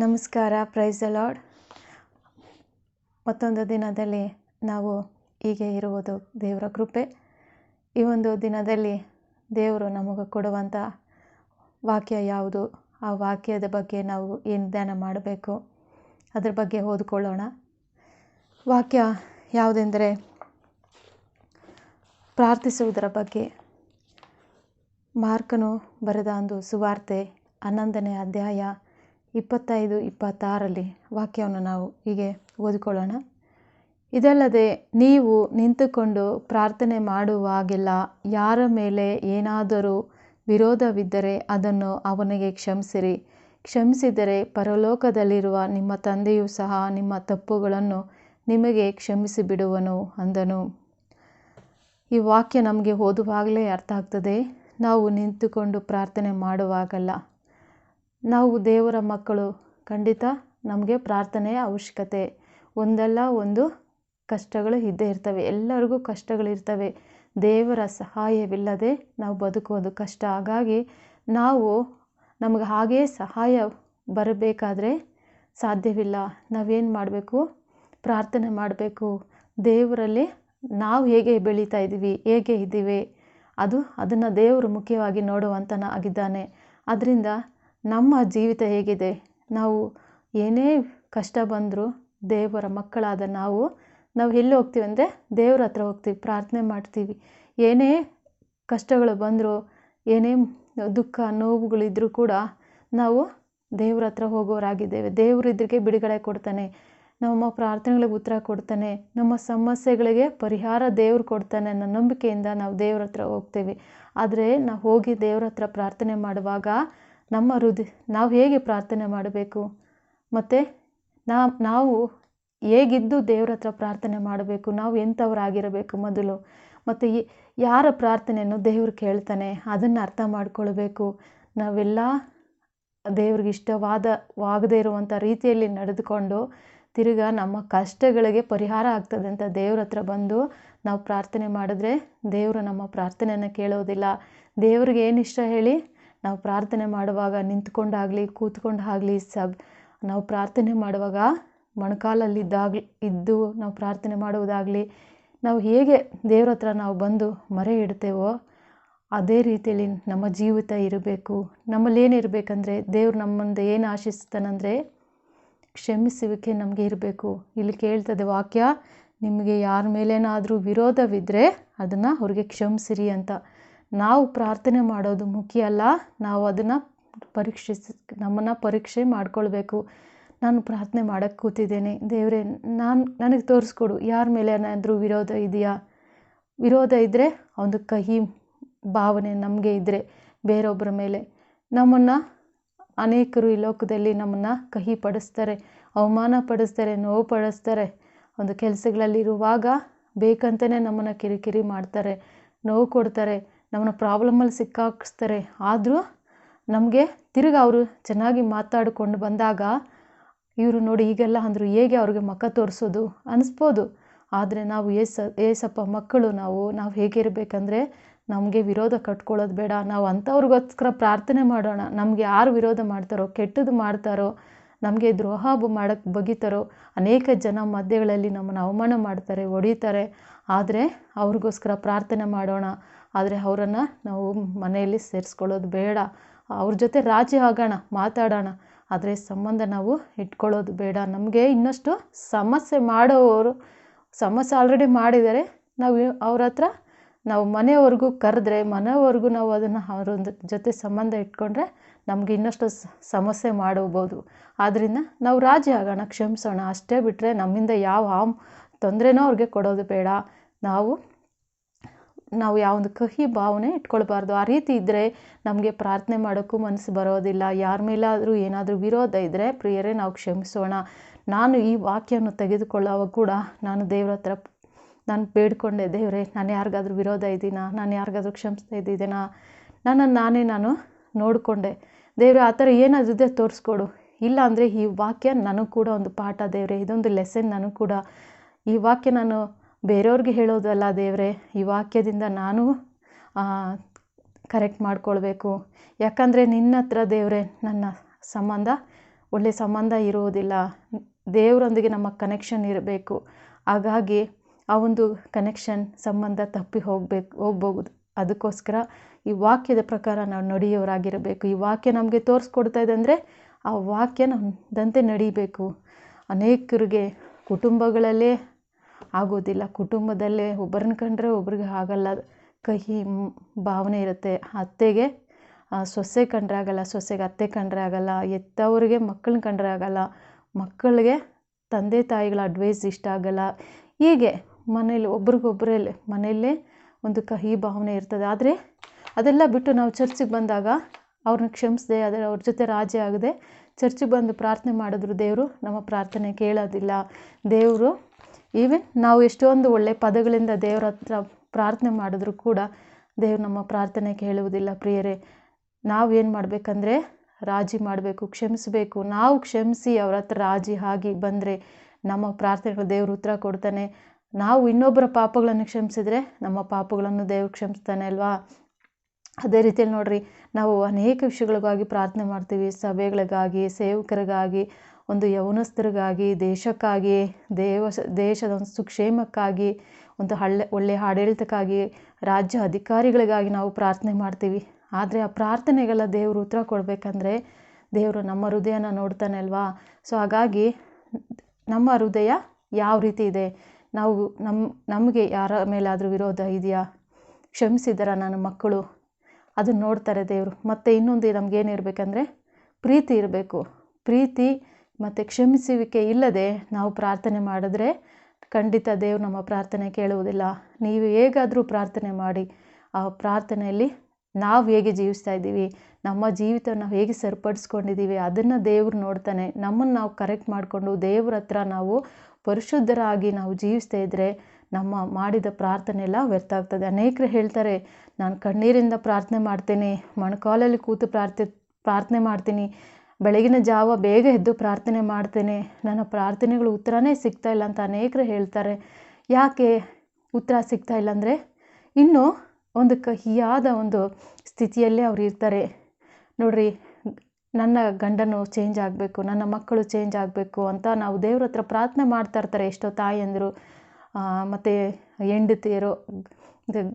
ನಮಸ್ಕಾರ price lord ಮತ್ತೊಂದು ದಿನದಲ್ಲಿ ನಾವು ಹೀಗೆ ಇರುವುದು ದೇವರ ಕೃಪೆ. ಈ ಒಂದು ದಿನದಲ್ಲಿ ದೇವರು ನಮಗೆ ಕೊಡುವಂಥ ವಾಕ್ಯ ಯಾವುದು? ಆ ವಾಕ್ಯದ ಬಗ್ಗೆ ನಾವು ಏನು ಧ್ಯಾನ ಮಾಡಬೇಕು? ಅದ್ರ ಬಗ್ಗೆ ಓದ್ಕೊಳ್ಳೋಣ. ವಾಕ್ಯ ಯಾವುದೆಂದರೆ, ಪ್ರಾರ್ಥಿಸುವುದರ ಬಗ್ಗೆ. ಮಾರ್ಕನು ಬರೆದ ಒಂದು ಸುವಾರ್ತೆ, ಹನ್ನೊಂದನೇ ಅಧ್ಯಾಯ ಇಪ್ಪತ್ತೈದು ಇಪ್ಪತ್ತಾರರಲ್ಲಿ ವಾಕ್ಯವನ್ನು ನಾವು ಹೀಗೆ ಓದಿಕೊಳ್ಳೋಣ. ಇದಲ್ಲದೆ ನೀವು ನಿಂತುಕೊಂಡು ಪ್ರಾರ್ಥನೆ ಮಾಡುವಾಗೆಲ್ಲ ಯಾರ ಮೇಲೆ ಏನಾದರೂ ವಿರೋಧವಿದ್ದರೆ ಅದನ್ನು ಅವನಿಗೆ ಕ್ಷಮಿಸಿರಿ. ಕ್ಷಮಿಸಿದರೆ ಪರಲೋಕದಲ್ಲಿರುವ ನಿಮ್ಮ ತಂದೆಯೂ ಸಹ ನಿಮ್ಮ ತಪ್ಪುಗಳನ್ನು ನಿಮಗೆ ಕ್ಷಮಿಸಿಬಿಡುವನು ಅಂದನು. ಈ ವಾಕ್ಯ ನಮಗೆ ಓದುವಾಗಲೇ ಅರ್ಥ ಆಗ್ತದೆ. ನಾವು ನಿಂತುಕೊಂಡು ಪ್ರಾರ್ಥನೆ ಮಾಡುವಾಗಲ್ಲ. ನಾವು ದೇವರ ಮಕ್ಕಳು, ಖಂಡಿತ ನಮಗೆ ಪ್ರಾರ್ಥನೆಯ ಅವಶ್ಯಕತೆ. ಒಂದಲ್ಲ ಒಂದು ಕಷ್ಟಗಳು ಇದ್ದೇ ಇರ್ತವೆ. ಎಲ್ಲರಿಗೂ ಕಷ್ಟಗಳಿರ್ತವೆ. ದೇವರ ಸಹಾಯವಿಲ್ಲದೆ ನಾವು ಬದುಕೋದು ಕಷ್ಟ. ಹಾಗಾಗಿ ನಾವು ನಮಗೆ ಹಾಗೇ ಸಹಾಯ ಬರಬೇಕಾದ್ರೆ ಸಾಧ್ಯವಿಲ್ಲ. ನಾವೇನು ಮಾಡಬೇಕು? ಪ್ರಾರ್ಥನೆ ಮಾಡಬೇಕು. ದೇವರಲ್ಲಿ ನಾವು ಹೇಗೆ ಬೆಳೀತಾ ಇದ್ದೀವಿ, ಹೇಗೆ ಇದ್ದೀವಿ, ಅದು ಅದನ್ನು ದೇವರು ಮುಖ್ಯವಾಗಿ ನೋಡುವಂತನ ಆಗಿದ್ದಾನೆ. ಅದರಿಂದ ನಮ್ಮ ಜೀವಿತ ಹೇಗಿದೆ? ನಾವು ಏನೇ ಕಷ್ಟ ಬಂದರೂ ದೇವರ ಮಕ್ಕಳಾದ ನಾವು ನಾವು ಎಲ್ಲಿ ಹೋಗ್ತೀವಿ ಅಂದರೆ ದೇವ್ರ ಹತ್ರ ಹೋಗ್ತೀವಿ, ಪ್ರಾರ್ಥನೆ ಮಾಡ್ತೀವಿ. ಏನೇ ಕಷ್ಟಗಳು ಬಂದರೂ, ಏನೇ ದುಃಖ, ನೋವುಗಳಿದ್ರೂ ಕೂಡ ನಾವು ದೇವ್ರ ಹತ್ರ ಹೋಗೋರಾಗಿದ್ದೇವೆ. ದೇವರಿದ್ರಿಗೆ ಬಿಡುಗಡೆ ಕೊಡ್ತಾನೆ, ನಮ್ಮ ಪ್ರಾರ್ಥನೆಗಳಿಗೆ ಉತ್ತರ ಕೊಡ್ತಾನೆ, ನಮ್ಮ ಸಮಸ್ಯೆಗಳಿಗೆ ಪರಿಹಾರ ದೇವ್ರು ಕೊಡ್ತಾನೆ ಅನ್ನೋ ನಂಬಿಕೆಯಿಂದ ನಾವು ದೇವ್ರ ಹತ್ರ ಹೋಗ್ತೇವೆ. ಆದರೆ ನಾವು ಹೋಗಿ ದೇವ್ರ ಹತ್ರ ಪ್ರಾರ್ಥನೆ ಮಾಡುವಾಗ ನಮ್ಮ ಹೃದಯ, ನಾವು ಹೇಗೆ ಪ್ರಾರ್ಥನೆ ಮಾಡಬೇಕು? ಮತ್ತು ನಾವು ಹೇಗಿದ್ದು ದೇವ್ರ ಹತ್ರ ಪ್ರಾರ್ಥನೆ ಮಾಡಬೇಕು? ನಾವು ಎಂಥವರಾಗಿರಬೇಕು ಮೊದಲು? ಮತ್ತು ಯಾರ ಪ್ರಾರ್ಥನೆಯನ್ನು ದೇವ್ರು ಕೇಳ್ತಾನೆ? ಅದನ್ನು ಅರ್ಥ ಮಾಡ್ಕೊಳ್ಬೇಕು. ನಾವೆಲ್ಲ ದೇವ್ರಿಗೆ ಇಷ್ಟವಾದ, ವಾಗದೇ ಇರುವಂಥ ರೀತಿಯಲ್ಲಿ ನಡೆದುಕೊಂಡು ತಿರ್ಗಾ ನಮ್ಮ ಕಷ್ಟಗಳಿಗೆ ಪರಿಹಾರ ಆಗ್ತದೆ ಅಂತ ದೇವ್ರ ಹತ್ರ ಬಂದು ನಾವು ಪ್ರಾರ್ಥನೆ ಮಾಡಿದ್ರೆ ದೇವರು ನಮ್ಮ ಪ್ರಾರ್ಥನೆಯನ್ನು ಕೇಳೋದಿಲ್ಲ. ದೇವ್ರಿಗೆ ಏನು ಇಷ್ಟ ಹೇಳಿ? ನಾವು ಪ್ರಾರ್ಥನೆ ಮಾಡುವಾಗ ನಿಂತ್ಕೊಂಡಾಗಲಿ, ಕೂತ್ಕೊಂಡಾಗಲಿ ಸಬ್, ನಾವು ಪ್ರಾರ್ಥನೆ ಮಾಡುವಾಗ ಮೊಣಕಾಲಲ್ಲಿದ್ದಾಗಲಿ, ಇದ್ದು ನಾವು ಪ್ರಾರ್ಥನೆ ಮಾಡುವುದಾಗಲಿ, ನಾವು ಹೇಗೆ ದೇವ್ರ ಹತ್ರ ನಾವು ಬಂದು ಮರೆ ಇಡ್ತೇವೋ ಅದೇ ರೀತಿಯಲ್ಲಿ ನಮ್ಮ ಜೀವಿತ ಇರಬೇಕು. ನಮ್ಮಲ್ಲಿ ಏನಿರಬೇಕಂದ್ರೆ ದೇವ್ರು ನಮ್ಮಂದು ಮುಂದೆ ಏನು ಆಶಿಸ್ತಾನಂದರೆ ಕ್ಷಮಿಸುವಿಕೆ ನಮಗೆ ಇರಬೇಕು. ಇಲ್ಲಿ ಕೇಳ್ತದೆ ವಾಕ್ಯ, ನಿಮಗೆ ಯಾರ ಮೇಲೇನಾದರೂ ವಿರೋಧವಿದ್ದರೆ ಅದನ್ನು ಅವ್ರಿಗೆ ಕ್ಷಮಿಸಿರಿ ಅಂತ. ನಾವು ಪ್ರಾರ್ಥನೆ ಮಾಡೋದು ಮುಖ್ಯ ಅಲ್ಲ. ನಾವು ಅದನ್ನು ಪರೀಕ್ಷಿಸಿ, ನಮ್ಮನ್ನು ಪರೀಕ್ಷೆ ಮಾಡ್ಕೊಳ್ಬೇಕು. ನಾನು ಪ್ರಾರ್ಥನೆ ಮಾಡೋಕ್ಕೆ ಕೂತಿದ್ದೇನೆ. ದೇವರೇ, ನಾನು, ನನಗೆ ತೋರಿಸ್ಕೊಡು. ಯಾರ ಮೇಲೆ ಏನಾದರೂ ವಿರೋಧ ಇದೆಯಾ? ವಿರೋಧ ಇದ್ದರೆ ಒಂದು ಕಹಿ ಭಾವನೆ ನಮಗೆ ಇದ್ದರೆ ಬೇರೊಬ್ಬರ ಮೇಲೆ. ನಮ್ಮನ್ನು ಅನೇಕರು ಈ ಲೋಕದಲ್ಲಿ ನಮ್ಮನ್ನು ಕಹಿ ಪಡಿಸ್ತಾರೆ, ಅವಮಾನ ಪಡಿಸ್ತಾರೆ, ನೋವು ಪಡಿಸ್ತಾರೆ. ಒಂದು ಕೆಲಸಗಳಲ್ಲಿರುವಾಗ ಬೇಕಂತಲೇ ನಮ್ಮನ್ನು ಕಿರಿಕಿರಿ ಮಾಡ್ತಾರೆ, ನೋವು ಕೊಡ್ತಾರೆ. ನಮ್ಮನ್ನ ಪ್ರಾಬ್ಲಮಲ್ಲಿ ಸಿಕ್ಕಾಕಿಸ್ತಾರೆ. ಆದರೂ ನಮಗೆ ತಿರುಗ ಅವರು ಚೆನ್ನಾಗಿ ಮಾತಾಡಿಕೊಂಡು ಬಂದಾಗ ಇವರು ನೋಡಿ ಈಗೆಲ್ಲ ಅಂದರು ಹೇಗೆ ಅವ್ರಿಗೆ ಮಕ್ಕ ತೋರಿಸೋದು ಅನಿಸ್ಬೋದು. ಆದರೆ ನಾವು ಏಸ, ಏಸಪ್ಪ ಮಕ್ಕಳು ನಾವು ನಾವು ಹೇಗಿರಬೇಕಂದ್ರೆ ನಮಗೆ ವಿರೋಧ ಕಟ್ಕೊಳ್ಳೋದು ಬೇಡ. ನಾವು ಅಂಥವ್ರಿಗೋಸ್ಕರ ಪ್ರಾರ್ಥನೆ ಮಾಡೋಣ. ನಮಗೆ ಯಾರು ವಿರೋಧ ಮಾಡ್ತಾರೋ, ಕೆಟ್ಟದ್ದು ಮಾಡ್ತಾರೋ, ನಮಗೆ ದ್ರೋಹ ಮಾಡೋಕ್ಕೆ ಬಗಿತಾರೋ, ಅನೇಕ ಜನ ಮಧ್ಯಗಳಲ್ಲಿ ನಮ್ಮನ್ನು ಅವಮಾನ ಮಾಡ್ತಾರೆ, ಹೊಡಿತಾರೆ. ಆದರೆ ಅವ್ರಿಗೋಸ್ಕರ ಪ್ರಾರ್ಥನೆ ಮಾಡೋಣ. ಆದರೆ ಅವರನ್ನು ನಾವು ಮನೆಯಲ್ಲಿ ಸೇರಿಸ್ಕೊಳ್ಳೋದು ಬೇಡ. ಅವ್ರ ಜೊತೆ ರಾಜಿ ಆಗೋಣ, ಮಾತಾಡೋಣ. ಆದರೆ ಸಂಬಂಧ ನಾವು ಇಟ್ಕೊಳ್ಳೋದು ಬೇಡ. ನಮಗೆ ಇನ್ನಷ್ಟು ಸಮಸ್ಯೆ ಮಾಡೋರು, ಸಮಸ್ಯೆ ಆಲ್ರೆಡಿ ಮಾಡಿದ್ದಾರೆ. ನಾವು ಅವ್ರ ಹತ್ರ ನಾವು ಮನೆಯವರೆಗೂ ಕರೆದ್ರೆ ಮನೆಯವರೆಗೂ ನಾವು ಅದನ್ನು ಅವ್ರ ಜೊತೆ ಸಂಬಂಧ ಇಟ್ಕೊಂಡ್ರೆ ನಮಗೆ ಇನ್ನಷ್ಟು ಸಮಸ್ಯೆ ಮಾಡಬಹುದು ಆದ್ದರಿಂದ ನಾವು ರಾಜಿ ಆಗೋಣ, ಕ್ಷಮಿಸೋಣ. ಅಷ್ಟೇ ಬಿಟ್ಟರೆ ನಮ್ಮಿಂದ ಯಾವ ಆಮ್ ತೊಂದರೆನೂ ಅವ್ರಿಗೆ ಕೊಡೋದು ಬೇಡ. ನಾವು ನಾವು ಯಾವೊಂದು ಕಹಿ ಭಾವನೆ ಇಟ್ಕೊಳ್ಬಾರ್ದು. ಆ ರೀತಿ ಇದ್ದರೆ ನಮಗೆ ಪ್ರಾರ್ಥನೆ ಮಾಡೋಕ್ಕೂ ಮನಸ್ಸು ಬರೋದಿಲ್ಲ. ಯಾರ ಮೇಲಾದರೂ ಏನಾದರೂ ವಿರೋಧ ಇದ್ದರೆ ಪ್ರಿಯರೇ, ನಾವು ಕ್ಷಮಿಸೋಣ. ನಾನು ಈ ವಾಕ್ಯವನ್ನು ತೆಗೆದುಕೊಳ್ಳುವಾಗ ಕೂಡ ನಾನು ದೇವ್ರ ಹತ್ರ ನಾನು ಬೇಡ್ಕೊಂಡೆ, ದೇವರೇ, ನಾನು ಯಾರಿಗಾದ್ರೂ ವಿರೋಧ ಇದ್ದೀನಾ? ನಾನು ಯಾರಿಗಾದ್ರೂ ಕ್ಷಮಿಸ್ತಾ ಇದ್ದಿದ್ದೀನಾ ನನ್ನನ್ನು ನಾನೇ ನಾನು ನೋಡಿಕೊಂಡೆ. ದೇವರೇ, ಆ ಥರ ಏನಾದರೂ ಇದೆ ತೋರಿಸ್ಕೊಡು. ಇಲ್ಲ ಅಂದರೆ ಈ ವಾಕ್ಯ ನನಗೆ ಕೂಡ ಒಂದು ಪಾಠ ದೇವ್ರೆ, ಇದೊಂದು ಲೆಸನ್ ನನಗೆ ಕೂಡ. ಈ ವಾಕ್ಯ ನಾನು ಬೇರೆಯವ್ರಿಗೆ ಹೇಳೋದಲ್ಲ ದೇವರೇ, ಈ ವಾಕ್ಯದಿಂದ ನಾನು ಕರೆಕ್ಟ್ ಮಾಡ್ಕೊಳ್ಬೇಕು. ಯಾಕಂದರೆ ನಿನ್ನ ಹತ್ರ ದೇವರೇ, ನನ್ನ ಸಂಬಂಧ ಒಳ್ಳೆಯ ಸಂಬಂಧ ಇರುವುದಿಲ್ಲ ದೇವರೊಂದಿಗೆ ನಮ್ಮ ಕನೆಕ್ಷನ್ ಇರಬೇಕು. ಹಾಗಾಗಿ ಆ ಒಂದು ಕನೆಕ್ಷನ್ ಸಂಬಂಧ ತಪ್ಪಿ ಹೋಗಬೇಕು, ಹೋಗ್ಬೋದು. ಅದಕ್ಕೋಸ್ಕರ ಈ ವಾಕ್ಯದ ಪ್ರಕಾರ ನಾವು ನಡೆಯೋರಾಗಿರಬೇಕು. ಈ ವಾಕ್ಯ ನಮಗೆ ತೋರಿಸ್ಕೊಡ್ತಾ ಇದೆ ಅಂದರೆ ಆ ವಾಕ್ಯ ನಮ್ಮದಂತೆ ನಡೀಬೇಕು. ಅನೇಕರಿಗೆ ಕುಟುಂಬಗಳಲ್ಲೇ ಆಗೋದಿಲ್ಲ. ಕುಟುಂಬದಲ್ಲೇ ಒಬ್ಬರನ್ನ ಕಂಡ್ರೆ ಒಬ್ರಿಗೆ ಆಗಲ್ಲ. ಕಹಿ ಭಾವನೆ ಇರುತ್ತೆ. ಅತ್ತೆಗೆ ಸೊಸೆ ಕಂಡ್ರೆ ಆಗಲ್ಲ, ಸೊಸೆಗೆ ಅತ್ತೆ ಕಂಡ್ರೆ ಆಗಲ್ಲ ಎತ್ತವರಿಗೆ ಮಕ್ಕಳನ್ನ ಕಂಡ್ರೆ ಆಗಲ್ಲ. ಮಕ್ಕಳಿಗೆ ತಂದೆ, ತಾಯಿಗಳ ಅಡ್ವೈಸ್ ಇಷ್ಟ ಆಗಲ್ಲ. ಹೀಗೆ ಮನೇಲಿ ಒಬ್ರಿಗೊಬ್ಬರೇ ಮನೆಯಲ್ಲೇ ಒಂದು ಕಹಿ ಭಾವನೆ ಇರ್ತದೆ. ಆದರೆ ಅದೆಲ್ಲ ಬಿಟ್ಟು ನಾವು ಚರ್ಚಿಗೆ ಬಂದಾಗ ಅವ್ರನ್ನ ಕ್ಷಮಿಸದೆ, ಅದರ, ಅವ್ರ ಜೊತೆ ರಾಜಿ ಆಗದೆ ಚರ್ಚಿಗೆ ಬಂದು ಪ್ರಾರ್ಥನೆ ಮಾಡಿದ್ರು ದೇವರು, ನಮ್ಮ ಪ್ರಾರ್ಥನೆ ಕೇಳೋದಿಲ್ಲ. ದೇವರು ಈವನ್ ನಾವು ಎಷ್ಟೊಂದು ಒಳ್ಳೆಯ ಪದಗಳಿಂದ ದೇವ್ರ ಹತ್ರ ಪ್ರಾರ್ಥನೆ ಮಾಡಿದ್ರೂ ಕೂಡ ದೇವ್ರು ನಮ್ಮ ಪ್ರಾರ್ಥನೆ ಕೇಳುವುದಿಲ್ಲ. ಪ್ರಿಯರೇ, ನಾವು ಏನು ಮಾಡಬೇಕಂದ್ರೆ ರಾಜಿ ಮಾಡಬೇಕು, ಕ್ಷಮಿಸಬೇಕು. ನಾವು ಕ್ಷಮಿಸಿ ಅವ್ರ ಹತ್ರ ರಾಜಿ ಆಗಿ ಬಂದರೆ ನಮ್ಮ ಪ್ರಾರ್ಥನೆಗಳು ದೇವರು ಉತ್ತರ ಕೊಡ್ತಾನೆ. ನಾವು ಇನ್ನೊಬ್ಬರ ಪಾಪಗಳನ್ನು ಕ್ಷಮಿಸಿದ್ರೆ ನಮ್ಮ ಪಾಪಗಳನ್ನು ದೇವ್ರು ಕ್ಷಮಿಸ್ತಾನೆ ಅಲ್ವಾ? ಅದೇ ರೀತಿಯಲ್ಲಿ ನೋಡ್ರಿ, ನಾವು ಅನೇಕ ವಿಷಯಗಳಿಗಾಗಿ ಪ್ರಾರ್ಥನೆ ಮಾಡ್ತೀವಿ. ಸಭೆಗಳಿಗಾಗಿ, ಸೇವಕರಿಗಾಗಿ, ಒಂದು ಯೌನಸ್ಥರಿಗಾಗಿ ದೇಶಕ್ಕಾಗಿ, ದೇವ, ದೇಶದ ಒಂದು ಸುಕ್ಷೇಮಕ್ಕಾಗಿ, ಒಂದು ಹಳ್ಳೆ ಒಳ್ಳೆಯ ಆಡಳಿತಕ್ಕಾಗಿ, ರಾಜ್ಯ ಅಧಿಕಾರಿಗಳಿಗಾಗಿ ನಾವು ಪ್ರಾರ್ಥನೆ ಮಾಡ್ತೀವಿ. ಆದರೆ ಆ ಪ್ರಾರ್ಥನೆಗೆಲ್ಲ ದೇವರು ಉತ್ತರ ಕೊಡಬೇಕಂದ್ರೆ ದೇವರು ನಮ್ಮ ಹೃದಯನ ನೋಡ್ತಾನೆ ಅಲ್ವಾ? ಸೊ ಹಾಗಾಗಿ ನಮ್ಮ ಹೃದಯ ಯಾವ ರೀತಿ ಇದೆ? ನಾವು ನಮ್ಮ ನಮಗೆ ಯಾರ ಮೇಲಾದರೂ ವಿರೋಧ ಇದೆಯಾ? ಕ್ಷಮಿಸಿದಾರ ನನ್ನ ಮಕ್ಕಳು? ಅದನ್ನು ನೋಡ್ತಾರೆ ದೇವರು. ಮತ್ತು ಇನ್ನೊಂದು ನಮಗೇನಿರಬೇಕಂದ್ರೆ ಪ್ರೀತಿ ಇರಬೇಕು. ಪ್ರೀತಿ ಮತ್ತು ಕ್ಷಮಿಸುವಿಕೆ ಇಲ್ಲದೆ ನಾವು ಪ್ರಾರ್ಥನೆ ಮಾಡಿದ್ರೆ ಖಂಡಿತ ದೇವ್ರು ನಮ್ಮ ಪ್ರಾರ್ಥನೆ ಕೇಳುವುದಿಲ್ಲ. ನೀವು ಹೇಗಾದರೂ ಪ್ರಾರ್ಥನೆ ಮಾಡಿ, ಆ ಪ್ರಾರ್ಥನೆಯಲ್ಲಿ ನಾವು ಹೇಗೆ ಜೀವಿಸ್ತಾ ಇದ್ದೀವಿ, ನಮ್ಮ ಜೀವಿತ ನಾವು ಹೇಗೆ ಸರಿಪಡಿಸ್ಕೊಂಡಿದ್ದೀವಿ, ಅದನ್ನು ದೇವ್ರು ನೋಡ್ತಾನೆ. ನಮ್ಮನ್ನು ನಾವು ಕರೆಕ್ಟ್ ಮಾಡಿಕೊಂಡು ದೇವ್ರ ಹತ್ರ ನಾವು ಪರಿಶುದ್ಧರಾಗಿ ನಾವು ಜೀವಿಸ್ತಾ ಇದ್ದರೆ ನಮ್ಮ ಮಾಡಿದ ಪ್ರಾರ್ಥನೆ ಎಲ್ಲ ವ್ಯರ್ಥ ಆಗ್ತದೆ. ಅನೇಕರು ಹೇಳ್ತಾರೆ, ನಾನು ಕಣ್ಣೀರಿಂದ ಪ್ರಾರ್ಥನೆ ಮಾಡ್ತೀನಿ, ಮೊಣಕಾಲಲ್ಲಿ ಕೂತು ಪ್ರಾರ್ಥಿ, ಪ್ರಾರ್ಥನೆ ಮಾಡ್ತೀನಿ, ಬೆಳಗಿನ ಜಾವ ಬೇಗ ಎದ್ದು ಪ್ರಾರ್ಥನೆ ಮಾಡ್ತೇನೆ, ನನ್ನ ಪ್ರಾರ್ಥನೆಗಳು ಉತ್ತರನೇ ಸಿಗ್ತಾ ಇಲ್ಲ ಅಂತ ಅನೇಕರು ಹೇಳ್ತಾರೆ. ಯಾಕೆ ಉತ್ತರ ಸಿಗ್ತಾ ಇಲ್ಲ ಅಂದರೆ, ಇನ್ನೂ ಒಂದು ಕಹಿಯಾದ ಒಂದು ಸ್ಥಿತಿಯಲ್ಲೇ ಅವ್ರು ಇರ್ತಾರೆ. ನೋಡ್ರಿ, ನನ್ನ ಗಂಡನು ಚೇಂಜ್ ಆಗಬೇಕು, ನನ್ನ ಮಕ್ಕಳು ಚೇಂಜ್ ಆಗಬೇಕು ಅಂತ ನಾವು ದೇವ್ರ ಹತ್ರ ಪ್ರಾರ್ಥನೆ ಮಾಡ್ತಾ ಇರ್ತಾರೆ, ಎಷ್ಟೋ ತಾಯಂದಿರು. ಮತ್ತು ಹೆಂಡತಿಯರು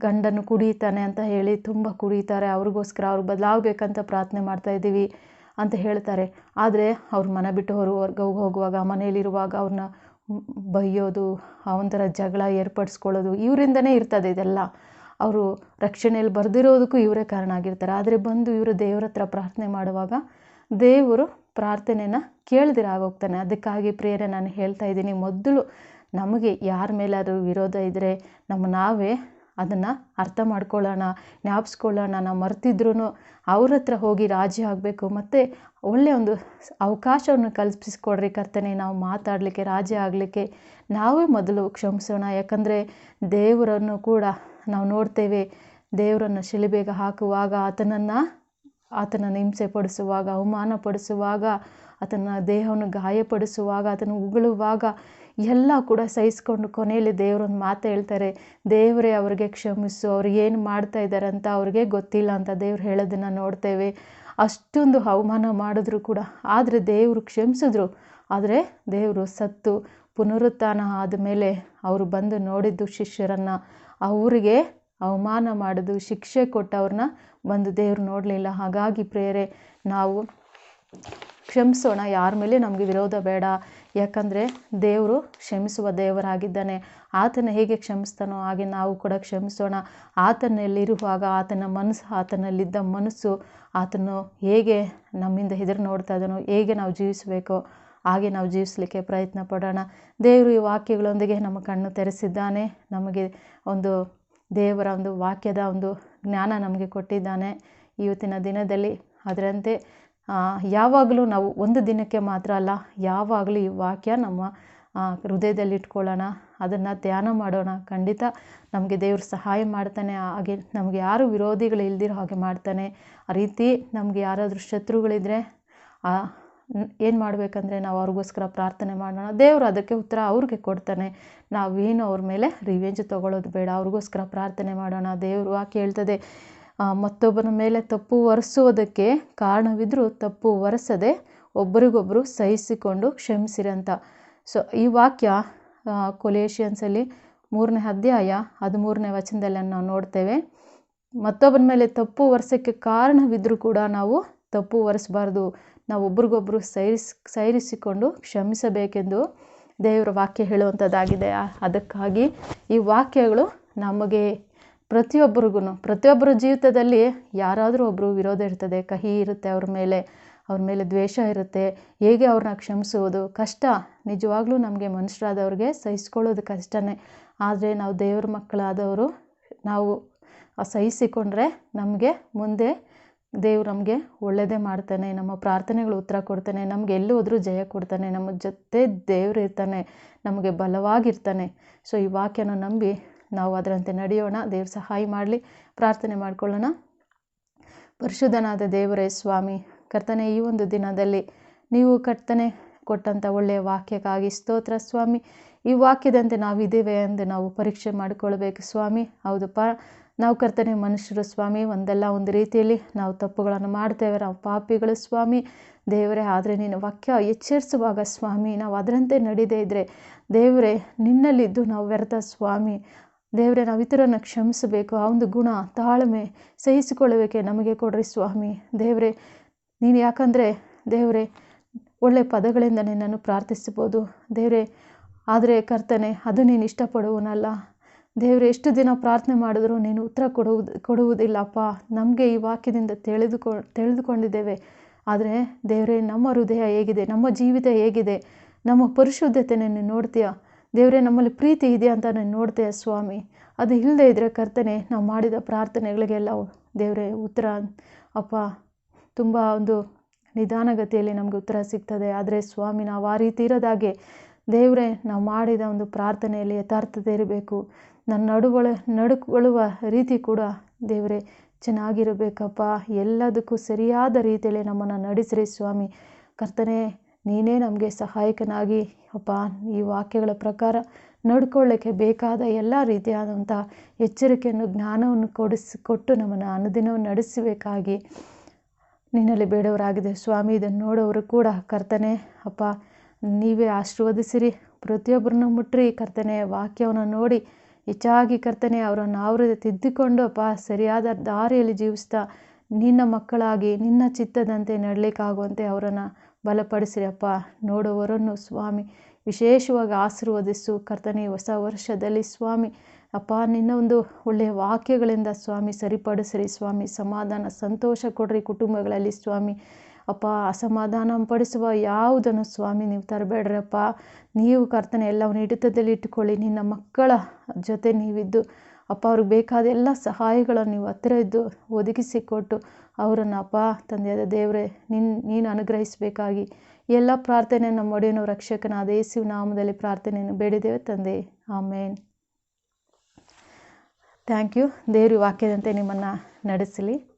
ಗಂಡನು ಕುಡಿತಾನೆ ಅಂತ ಹೇಳಿ ತುಂಬ ಕುಡಿತಾರೆ. ಅವ್ರಿಗೋಸ್ಕರ ಅವ್ರು ಬದಲಾಗಬೇಕಂತ ಪ್ರಾರ್ಥನೆ ಮಾಡ್ತಾ ಇದ್ದೀವಿ ಅಂತ ಹೇಳ್ತಾರೆ. ಆದರೆ ಅವ್ರ ಮನೆ ಬಿಟ್ಟು ಹೊರ ಹೊರ್ಗ ಹೋಗುವಾಗ, ಮನೆಯಲ್ಲಿರುವಾಗ ಅವ್ರನ್ನ ಬೈಯೋದು ಆ ಒಂಥರ ಜಗಳ ಏರ್ಪಡಿಸ್ಕೊಳ್ಳೋದು ಇವರಿಂದನೇ ಇರ್ತದೆ ಇದೆಲ್ಲ. ಅವರು ರಕ್ಷಣೆಯಲ್ಲಿ ಬರೆದಿರೋದಕ್ಕೂ ಇವರೇ ಕಾರಣ ಆಗಿರ್ತಾರೆ. ಆದರೆ ಬಂದು ಇವರು ದೇವರ ಹತ್ರ ಪ್ರಾರ್ಥನೆ ಮಾಡುವಾಗ ದೇವರು ಪ್ರಾರ್ಥನೆನ ಕೇಳ್ದಿರ ಆಗೋಗ್ತಾನೆ. ಅದಕ್ಕಾಗಿ ಪ್ರೇರೆ ನಾನು ಹೇಳ್ತಾ ಇದ್ದೀನಿ. ಮೊದಲು ನಮಗೆ ಯಾರ ಮೇಲಾದರೂ ವಿರೋಧ ಇದ್ದರೆ ನಮ್ಮ ನಾವೇ ಅದನ್ನು ಅರ್ಥ ಮಾಡ್ಕೊಳ್ಳೋಣ, ಜ್ಞಾಪಿಸ್ಕೊಳ್ಳೋಣ. ನಾವು ಮರ್ತಿದ್ರೂ ಅವ್ರ ಹತ್ರ ಹೋಗಿ ರಾಜಿ ಆಗಬೇಕು. ಮತ್ತು ಒಳ್ಳೆಯ ಒಂದು ಅವಕಾಶವನ್ನು ಕಲ್ಪಿಸ್ಕೊಡ್ರಿ ಕರ್ತನೆ. ನಾವು ಮಾತಾಡಲಿಕ್ಕೆ, ರಾಜಿ ಆಗಲಿಕ್ಕೆ ನಾವೇ ಮೊದಲು ಕ್ಷಮಿಸೋಣ. ಯಾಕಂದರೆ ದೇವರನ್ನು ಕೂಡ ನಾವು ನೋಡ್ತೇವೆ. ದೇವರನ್ನು ಶಿಲಿಬೇಗ ಹಾಕುವಾಗ ಆತನನ್ನು ಆತನನ್ನು ಹಿಂಸೆ ಪಡಿಸುವಾಗ, ಅವಮಾನ ಪಡಿಸುವಾಗ, ಆತನ ದೇಹವನ್ನು ಗಾಯಪಡಿಸುವಾಗ, ಆತನ ಉಗುಳುವಾಗ ಎಲ್ಲ ಕೂಡ ಸಹಿಸ್ಕೊಂಡು ಕೊನೆಯಲ್ಲಿ ದೇವರೊಂದು ಮಾತು ಹೇಳ್ತಾರೆ, ದೇವರೇ ಅವ್ರಿಗೆ ಕ್ಷಮಿಸು, ಅವ್ರು ಏನು ಮಾಡ್ತಾ ಇದ್ದಾರೆ ಅಂತ ಅವ್ರಿಗೆ ಗೊತ್ತಿಲ್ಲ ಅಂತ ದೇವ್ರು ಹೇಳೋದನ್ನು ನೋಡ್ತೇವೆ. ಅಷ್ಟೊಂದು ಅವಮಾನ ಮಾಡಿದ್ರು ಕೂಡ, ಆದರೆ ದೇವರು ಕ್ಷಮಿಸಿದ್ರು. ಆದರೆ ದೇವರು ಸತ್ತು, ಪುನರುತ್ಥಾನ ಆದಮೇಲೆ ಅವರು ಬಂದು ನೋಡಿದ್ದು ಶಿಷ್ಯರನ್ನು, ಅವರಿಗೆ ಅವಮಾನ ಮಾಡೋದು ಶಿಕ್ಷೆ ಕೊಟ್ಟವ್ರನ್ನ ಬಂದು ದೇವರು ನೋಡಲಿಲ್ಲ. ಹಾಗಾಗಿ ಪ್ರೇರೆ ನಾವು ಕ್ಷಮಿಸೋಣ, ಯಾರ ಮೇಲೆ ನಮಗೆ ವಿರೋಧ ಬೇಡ. ಯಾಕಂದರೆ ದೇವರು ಕ್ಷಮಿಸುವ ದೇವರಾಗಿದ್ದಾನೆ. ಆತನ ಹೇಗೆ ಕ್ಷಮಿಸ್ತಾನೋ ಹಾಗೆ ನಾವು ಕೂಡ ಕ್ಷಮಿಸೋಣ. ಆತನಲ್ಲಿರುವಾಗ ಆತನ ಮನಸ್ಸು, ಆತನಲ್ಲಿದ್ದ ಮನಸ್ಸು ಆತನು ಹೇಗೆ ನಮ್ಮಿಂದ ಎದುರು ನೋಡ್ತಾ ಇದ್ದಾನೋ, ಹೇಗೆ ನಾವು ಜೀವಿಸಬೇಕೋ, ಹಾಗೆ ನಾವು ಜೀವಿಸಲಿಕ್ಕೆ ಪ್ರಯತ್ನ ಪಡೋಣ. ದೇವರು ಈ ವಾಕ್ಯಗಳೊಂದಿಗೆ ನಮ್ಮ ಕಣ್ಣು ತೆರೆಸಿದ್ದಾನೆ. ನಮಗೆ ಒಂದು ದೇವರ ಒಂದು ವಾಕ್ಯದ ಒಂದು ಜ್ಞಾನ ನಮಗೆ ಕೊಟ್ಟಿದ್ದಾನೆ. ಇವತ್ತಿನ ದಿನದಲ್ಲಿ. ಅದರಂತೆ ಯಾವಾಗಲೂ ನಾವು ಒಂದು ದಿನಕ್ಕೆ ಮಾತ್ರ ಅಲ್ಲ, ಯಾವಾಗಲೂ ಈ ವಾಕ್ಯ ನಮ್ಮ ಹೃದಯದಲ್ಲಿ ಇಟ್ಕೊಳ್ಳೋಣ ಅದನ್ನು ಧ್ಯಾನ ಮಾಡೋಣ. ಖಂಡಿತ ನಮಗೆ ದೇವರು ಸಹಾಯ ಮಾಡ್ತಾನೆ, ಹಾಗೆ ನಮಗೆ ಯಾರು ವಿರೋಧಿಗಳು ಇಲ್ದಿರೋ ಹಾಗೆ ಮಾಡ್ತಾನೆ. ಆ ರೀತಿ ನಮಗೆ ಯಾರಾದರೂ ಶತ್ರುಗಳಿದ್ದರೆ ಏನು ಮಾಡಬೇಕಂದ್ರೆ ನಾವು ಅವ್ರಿಗೋಸ್ಕರ ಪ್ರಾರ್ಥನೆ ಮಾಡೋಣ. ದೇವರು ಅದಕ್ಕೆ ಉತ್ತರ ಅವ್ರಿಗೆ ಕೊಡ್ತಾನೆ. ನಾವೇನು ಅವ್ರ ಮೇಲೆ ರಿವೆಂಜ್ ತೊಗೊಳ್ಳೋದು ಬೇಡ, ಅವ್ರಿಗೋಸ್ಕರ ಪ್ರಾರ್ಥನೆ ಮಾಡೋಣ. ದೇವರು ವಾಕ್ಯ ಹೇಳ್ತದೆ ಮತ್ತೊಬ್ಬನ ಮೇಲೆ ತಪ್ಪು ಒರೆಸೋದಕ್ಕೆ ಕಾರಣವಿದ್ದರೂ ತಪ್ಪು ಒರೆಸದೆ ಒಬ್ಬರಿಗೊಬ್ಬರು ಸಹಿಸಿಕೊಂಡು ಕ್ಷಮಿಸಿರಿ ಅಂತ. ಸೊ ಈ ವಾಕ್ಯ ಕೊಲೇಷಿಯನ್ಸಲ್ಲಿ ಮೂರನೇ ಅಧ್ಯಾಯ ಹದಿಮೂರನೇ ವಚನದಲ್ಲಿ ನಾವು ನೋಡ್ತೇವೆ. ಮತ್ತೊಬ್ಬನ ಮೇಲೆ ತಪ್ಪು ಒರೆಸೋಕ್ಕೆ ಕಾರಣವಿದ್ದರೂ ಕೂಡ ನಾವು ತಪ್ಪು ಒರೆಸಬಾರ್ದು. ನಾವು ಒಬ್ರಿಗೊಬ್ಬರು ಸೈರಿಸ್ ಸೈರಿಸಿಕೊಂಡು ಕ್ಷಮಿಸಬೇಕೆಂದು ದೇವರ ವಾಕ್ಯ ಹೇಳುವಂಥದ್ದಾಗಿದೆ. ಅದಕ್ಕಾಗಿ ಈ ವಾಕ್ಯಗಳು ನಮಗೆ ಪ್ರತಿಯೊಬ್ಬರಿಗೂ ಪ್ರತಿಯೊಬ್ಬರ ಜೀವಿತದಲ್ಲಿ ಯಾರಾದರೂ ಒಬ್ಬರು ವಿರೋಧ ಇರ್ತದೆ, ಕಹಿ ಇರುತ್ತೆ ಅವ್ರ ಮೇಲೆ ಅವ್ರ ಮೇಲೆ ದ್ವೇಷ ಇರುತ್ತೆ, ಹೇಗೆ ಅವ್ರನ್ನ ಕ್ಷಮಿಸುವುದು, ಕಷ್ಟ ನಿಜವಾಗ್ಲೂ ನಮಗೆ ಮನುಷ್ಯರಾದವ್ರಿಗೆ ಸಹಿಸ್ಕೊಳ್ಳೋದು ಕಷ್ಟನೇ. ಆದರೆ ನಾವು ದೇವ್ರ ಮಕ್ಕಳಾದವರು, ನಾವು ಸಹಿಸಿಕೊಂಡ್ರೆ ನಮಗೆ ಮುಂದೆ ದೇವ್ರು ನಮಗೆ ಒಳ್ಳೆಯದೇ ಮಾಡ್ತಾನೆ, ನಮ್ಮ ಪ್ರಾರ್ಥನೆಗಳು ಉತ್ತರ ಕೊಡ್ತಾನೆ, ನಮ್ಗೆ ಎಲ್ಲಿ ಹೋದ್ರೂ ಜಯ ಕೊಡ್ತಾನೆ, ನಮ್ಮ ಜೊತೆ ದೇವ್ರು ಇರ್ತಾನೆ, ನಮಗೆ ಬಲವಾಗಿರ್ತಾನೆ. ಸೊ ಈ ವಾಕ್ಯನ ನಂಬಿ ನಾವು ಅದರಂತೆ ನಡೆಯೋಣ. ದೇವ್ರ ಸಹಾಯ ಮಾಡಲಿ. ಪ್ರಾರ್ಥನೆ ಮಾಡಿಕೊಳ್ಳೋಣ. ಪರಿಶುದ್ಧನಾದ ದೇವರೇ ಸ್ವಾಮಿ, ಕರ್ತನೆ, ಈ ಒಂದು ದಿನದಲ್ಲಿ ನೀವು ಕರ್ತನೆ ಕೊಟ್ಟಂಥ ಒಳ್ಳೆಯ ವಾಕ್ಯಕ್ಕಾಗಿ ಸ್ತೋತ್ರ ಸ್ವಾಮಿ. ಈ ವಾಕ್ಯದಂತೆ ನಾವಿದ್ದೇವೆ ಎಂದು ನಾವು ಪರೀಕ್ಷೆ ಮಾಡಿಕೊಳ್ಬೇಕು ಸ್ವಾಮಿ. ಹೌದಪ್ಪ. ನಾವು ಕರ್ತನೆ ಮನುಷ್ಯರು ಸ್ವಾಮಿ. ಒಂದಲ್ಲ ಒಂದು ರೀತಿಯಲ್ಲಿ ನಾವು ತಪ್ಪುಗಳನ್ನು ಮಾಡ್ತೇವೆ. ನಾವು ಪಾಪಿಗಳು ಸ್ವಾಮಿ. ದೇವರೇ, ಆದರೆ ನೀನು ವಾಕ್ಯ ಎಚ್ಚರಿಸುವಾಗ ಸ್ವಾಮಿ, ನಾವು ಅದರಂತೆ ನಡೀದೇ ಇದ್ದರೆ ದೇವರೇ, ನಿನ್ನಲ್ಲಿದ್ದು ನಾವು ವ್ಯರ್ಥ ಸ್ವಾಮಿ. ದೇವರೇ, ನಾವು ಕ್ಷಮಿಸಬೇಕು. ಆ ಒಂದು ಗುಣ, ತಾಳ್ಮೆ ಸಹಿಸಿಕೊಳ್ಳಬೇಕೆ ನಮಗೆ ಕೊಡ್ರಿ ಸ್ವಾಮಿ. ದೇವರೇ, ನೀನು ಯಾಕಂದರೆ, ದೇವರೇ ಒಳ್ಳೆಯ ಪದಗಳಿಂದ ನಿನ್ನನ್ನು ಪ್ರಾರ್ಥಿಸ್ಬೋದು ದೇವರೇ, ಆದರೆ ಕರ್ತನೆ, ಅದು ನೀನು ಇಷ್ಟಪಡುವನಲ್ಲ. ದೇವರೇ, ಎಷ್ಟು ದಿನ ಪ್ರಾರ್ಥನೆ ಮಾಡಿದ್ರೂ ನೀನು ಉತ್ತರ ಕೊಡುವುದು, ಕೊಡುವುದಿಲ್ಲಪ್ಪ. ನಮಗೆ ಈ ವಾಕ್ಯದಿಂದ ತಿಳಿದುಕೊ, ತಿಳಿದುಕೊಂಡಿದ್ದೇವೆ. ಆದರೆ, ದೇವರೇ, ನಮ್ಮ ಹೃದಯ ಹೇಗಿದೆ? ನಮ್ಮ ಜೀವಿತ ಹೇಗಿದೆ? ನಮ್ಮ ಪರಿಶುದ್ಧತೆ ನೀನು ನೋಡ್ತೀಯ? ದೇವರೇ, ನಮ್ಮಲ್ಲಿ ಪ್ರೀತಿ ಇದೆ ಅಂತ ನಾನು ನೋಡ್ತೆ ಸ್ವಾಮಿ. ಅದು ಇಲ್ಲದೆ ಇದ್ದರೆ ಕರ್ತನೆ, ನಾವು ಮಾಡಿದ ಪ್ರಾರ್ಥನೆಗಳಿಗೆಲ್ಲ ದೇವರೇ, ಉತ್ತರ. ಅಪ್ಪ, ತುಂಬ ಒಂದು ನಿಧಾನಗತಿಯಲ್ಲಿ ನಮಗೆ ಉತ್ತರ ಸಿಗ್ತದೆ. ಆದರೆ ಸ್ವಾಮಿ, ನಾವು ಆ ರೀತಿ ಇರೋದಾಗೆ ದೇವರೇ, ನಾವು ಮಾಡಿದ ಒಂದು ಪ್ರಾರ್ಥನೆಯಲ್ಲಿ ಯಥಾರ್ಥತೆ ಇರಬೇಕು. ನನ್ನ ನಡುವಳ, ನಡುಕೊಳ್ಳುವ ರೀತಿ ಕೂಡ ದೇವರೇ, ಚೆನ್ನಾಗಿರಬೇಕಪ್ಪ. ಎಲ್ಲದಕ್ಕೂ ಸರಿಯಾದ ರೀತಿಯಲ್ಲಿ ನಮ್ಮನ್ನು ನಡೆಸ್ರಿ ಸ್ವಾಮಿ. ಕರ್ತನೆ ನೀನೇ ನಮಗೆ ಸಹಾಯಕನಾಗಿ. ಅಪ್ಪ, ಈ ವಾಕ್ಯಗಳ ಪ್ರಕಾರ ನಡ್ಕೊಳ್ಳೋಕ್ಕೆ ಬೇಕಾದ ಎಲ್ಲ ರೀತಿಯಾದಂಥ ಎಚ್ಚರಿಕೆಯನ್ನು, ಜ್ಞಾನವನ್ನು ಕೊಡಿಸಿ, ಕೊಟ್ಟು ನಮ್ಮನ್ನು ಅನುದಿನವನ್ನು ನಡೆಸಬೇಕಾಗಿ. ನಿನ್ನಲ್ಲಿ ಬೇಡವರಾಗಿದೆ. ಸ್ವಾಮಿ, ಇದನ್ನು ನೋಡೋರು ಕೂಡ ಕರ್ತನೆ. ಅಪ್ಪ, ನೀವೇ ಆಶೀರ್ವದಿಸಿರಿ. ಪ್ರತಿಯೊಬ್ಬರನ್ನು ಮುಟ್ಟ್ರಿ ಕರ್ತನೆ, ವಾಕ್ಯವನ್ನು ನೋಡಿ. ಹೆಚ್ಚಾಗಿ ಕರ್ತನೆ, ಅವರನ್ನು ಅವರೇ ತಿದ್ದಿಕೊಂಡು, ಅಪ್ಪ, ಸರಿಯಾದ ದಾರಿಯಲ್ಲಿ ಜೀವಿಸ್ತಾ, ನಿನ್ನ ಮಕ್ಕಳಾಗಿ, ನಿನ್ನ ಚಿತ್ತದಂತೆ ನಡಲಿಕ್ಕಾಗುವಂತೆ ಅವರನ್ನು ಬಲಪಡಿಸಿರಿ ಅಪ್ಪ ನೋಡುವವರನ್ನು ಸ್ವಾಮಿ. ವಿಶೇಷವಾಗಿ ಆಶೀರ್ವದಿಸು. ಕರ್ತನೆ, ಹೊಸ ವರ್ಷದಲ್ಲಿ ಸ್ವಾಮಿ. ಅಪ್ಪ, ನಿನ್ನ ಒಂದು ಒಳ್ಳೆಯ ವಾಕ್ಯಗಳಿಂದ ಸ್ವಾಮಿ ಸರಿಪಡಿಸ್ರಿ. ಸ್ವಾಮಿ, ಸಮಾಧಾನ, ಸಂತೋಷ ಕೊಡ್ರಿ ಕುಟುಂಬಗಳಲ್ಲಿ ಸ್ವಾಮಿ. ಅಪ್ಪ, ಅಸಮಾಧಾನ ಪಡಿಸುವ ಯಾವುದನ್ನು ಸ್ವಾಮಿ ನೀವು ತರಬೇಡ್ರಪ್ಪ. ನೀವು ಕರ್ತನೆ, ಎಲ್ಲವನ್ನು ಹಿಡಿತದಲ್ಲಿ ಇಟ್ಟುಕೊಳ್ಳಿ. ನಿನ್ನ ಮಕ್ಕಳ ಜೊತೆ ನೀವಿದ್ದು ಅಪ್ಪ, ಅವ್ರಿಗೆ ಬೇಕಾದ ಎಲ್ಲ ಸಹಾಯಗಳನ್ನು ನೀವು ಹತ್ತಿರ ಇದ್ದು ಒದಗಿಸಿಕೊಟ್ಟು ಅವರನ್ನು, ಅಪ್ಪ, ತಂದೆಯಾದ ದೇವರೇ ನಿನ್ನ ನೀನು ಅನುಗ್ರಹಿಸಬೇಕಾಗಿ ಎಲ್ಲ ಪ್ರಾರ್ಥನೆ ನಮ್ಮ ಒಡೆಯನು, ರಕ್ಷಕನಾದ ಯೇಸು ನಾಮದಲ್ಲಿ ಪ್ರಾರ್ಥನೆಯನ್ನು ಬೇಡಿದ್ದೇವೆ ತಂದೆ. ಆಮೇನ್. Thank you. ದೇವ್ರಿ ವಾಕ್ಯದಂತೆ ನಿಮ್ಮನ್ನು ನಡೆಸಲಿ.